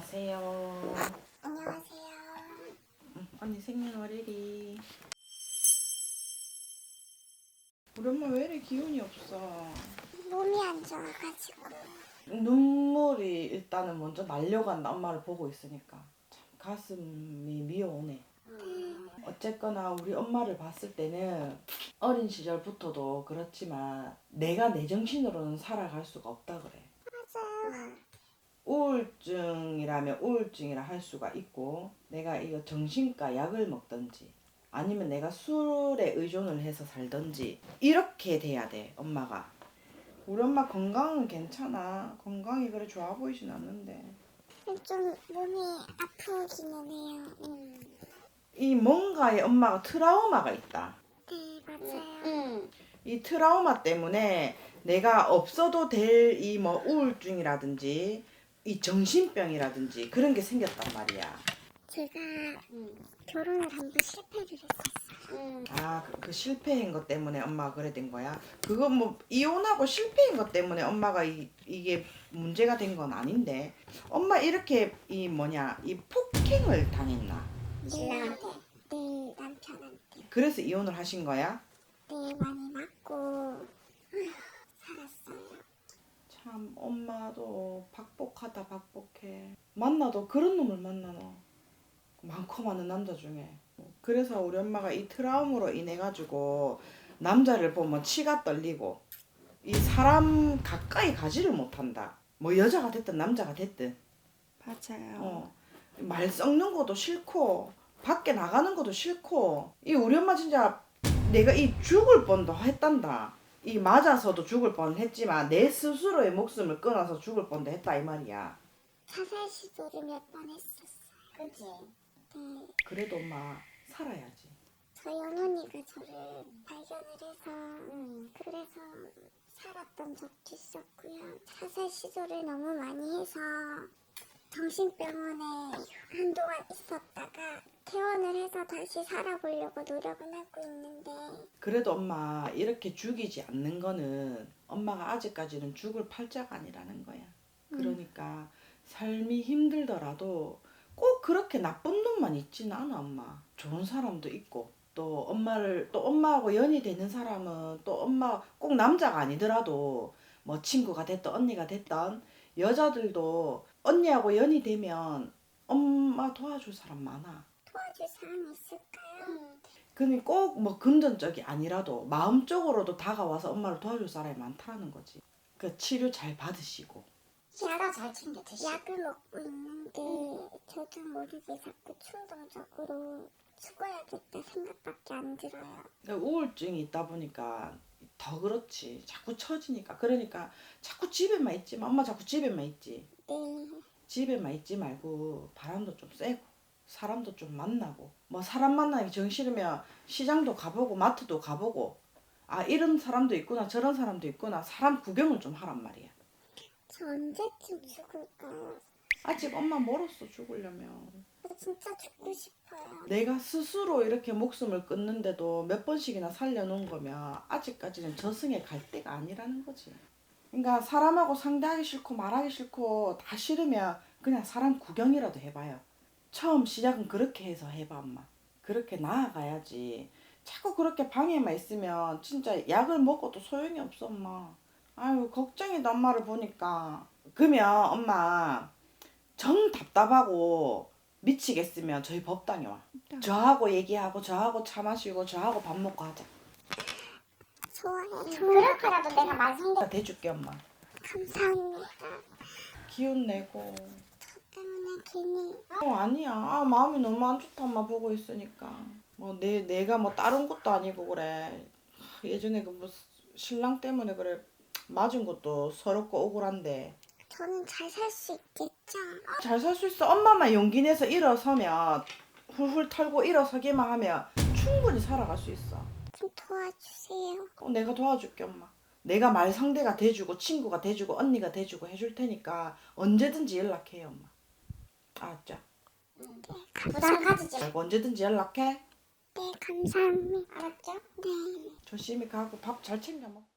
안녕하세요. 안녕하세요. 언니 생년월일이. 우리 엄마 왜 이래 기운이 없어? 몸이 안 좋아가지고. 눈물이 일단은 먼저 날려간 엄마를 보고 있으니까 참 가슴이 미어오네. 음. 어쨌거나 우리 엄마를 봤을 때는 어린 시절부터도 그렇지만 내가 내 정신으로는 살아갈 수가 없다 그래. 맞아요. 우울증이라면 우울증이라 할 수가 있고 내가 이거 정신과 약을 먹든지 아니면 내가 술에 의존을 해서 살든지 이렇게 돼야 돼 엄마가 우리 엄마 건강은 괜찮아 건강이 그래 좋아 보이진 않는데 좀 몸이 아프기는 해요. 음. 이 뭔가에 엄마가 트라우마가 있다 네 맞아요. 응. 이 트라우마 때문에 내가 없어도 될 이 뭐 우울증이라든지 이 정신병이라든지 그런 게 생겼단 말이야 제가 응. 결혼을 한 번 실패를 했었어요. 응. 아, 그, 그 실패한 것 때문에 엄마가 그래 된 거야? 그거 뭐 이혼하고 실패한 것 때문에 엄마가 이, 이게 문제가 된 건 아닌데 엄마 이렇게 이 뭐냐 이 폭행을 당했나? 신랑한테? 네 남편한테 그래서 이혼을 하신 거야? 네 많이 맞고. 참 엄마도 박복하다 박복해. 만나도 그런 놈을 만나노 많고 많은 남자 중에. 그래서 우리 엄마가 이 트라우마로 인해 가지고 남자를 보면 치가 떨리고 이 사람 가까이 가지를 못한다. 뭐 여자가 됐든 남자가 됐든. 맞아요. 어, 말 썩는 것도 싫고 밖에 나가는 것도 싫고. 이 우리 엄마 진짜 내가 이 죽을 뻔도 했단다 이 맞아서도 죽을 뻔했지만 내 스스로의 목숨을 끊어서 죽을 뻔도 했다 이 말이야 자살 시도를 몇 번 했었어요. 그치? 네. 그래도 엄마 살아야지 저희 어머니가 저를 발견을 해서 응. 그래서 살았던 적도 있었고요. 자살 시도를 너무 많이 해서 정신병원에 한동안 있었다가 퇴원을 해서 다시 살아보려고 노력은 하고 있는데. 그래도 엄마 이렇게 죽이지 않는 거는 엄마가 아직까지는 죽을 팔자가 아니라는 거야. 그러니까 삶이 힘들더라도 꼭 그렇게 나쁜 놈만 있지는 않아 엄마. 좋은 사람도 있고 또 엄마를 또 엄마하고 연이 되는 사람은 또 엄마 꼭 남자가 아니더라도 뭐 친구가 됐던 언니가 됐던 여자들도 언니하고 연이 되면 엄마 도와줄 사람 많아 도와줄 사람이 있을까요? 응. 그니 꼭뭐 금전적이 아니라도 마음적으로도 다가와서 엄마를 도와줄 사람이 많다는 거지 그 치료 잘 받으시고 식사 잘 챙겨 드시. 약을 먹고 있는데 저도 모르게 자꾸 충동적으로 죽어야겠다 생각밖에 안 들어요. 그러니까 우울증이 있다 보니까 더 그렇지. 자꾸 처지니까. 그러니까 자꾸 집에만 있지. 마. 엄마 자꾸 집에만 있지. 네, 집에만 있지 말고 바람도 좀 쐬고 사람도 좀 만나고 뭐 사람 만나기 정 싫으면 시장도 가보고 마트도 가보고 아 이런 사람도 있구나 저런 사람도 있구나 사람 구경을 좀 하란 말이야. 저 언제쯤 죽을까요? 아직 엄마 멀었어 죽으려면. 저 진짜 죽고 싶어요. 내가 스스로 이렇게 목숨을 끊는데도 몇 번씩이나 살려놓은 거면 아직까지는 저승에 갈 때가 아니라는 거지. 그러니까 사람하고 상대하기 싫고 말하기 싫고 다 싫으면 그냥 사람 구경이라도 해봐요. 처음 시작은 그렇게 해서 해봐 엄마. 그렇게 나아가야지. 자꾸 그렇게 방에만 있으면 진짜 약을 먹어도 소용이 없어 엄마. 아유 걱정이다 엄마를 보니까. 그러면 엄마 정 답답하고 미치겠으면 저희 법당에 와. 저하고 얘기하고 저하고 차 마시고 저하고 밥 먹고 하자. 좋아요. 그렇게라도 내가 만성돼. 나 대줄게 엄마. 감사합니다. 기운 내고. 때문에 괜히 어 아니야. 아 마음이 너무 안 좋다 엄마 보고 있으니까. 뭐 내 내가 뭐 다른 것도 아니고 그래. 하, 예전에 그 뭐 신랑 때문에 그래 맞은 것도 서럽고 억울한데 저는 잘 살 수 있겠죠? 잘 살 수 있어. 엄마만 용기 내서 일어서면 훌훌 털고 일어서기만 하면 충분히 살아갈 수 있어. 좀 도와주세요. 어, 내가 도와줄게 엄마. 내가 말 상대가 돼주고 친구가 돼주고 언니가 돼주고 해줄 테니까 언제든지 연락해요 엄마. 알았죠? 부담 가지지. 말고 언제든지 연락해. 네, 감사합니다. 알았죠? 네. 조심히 가고 밥 잘 챙겨 먹고.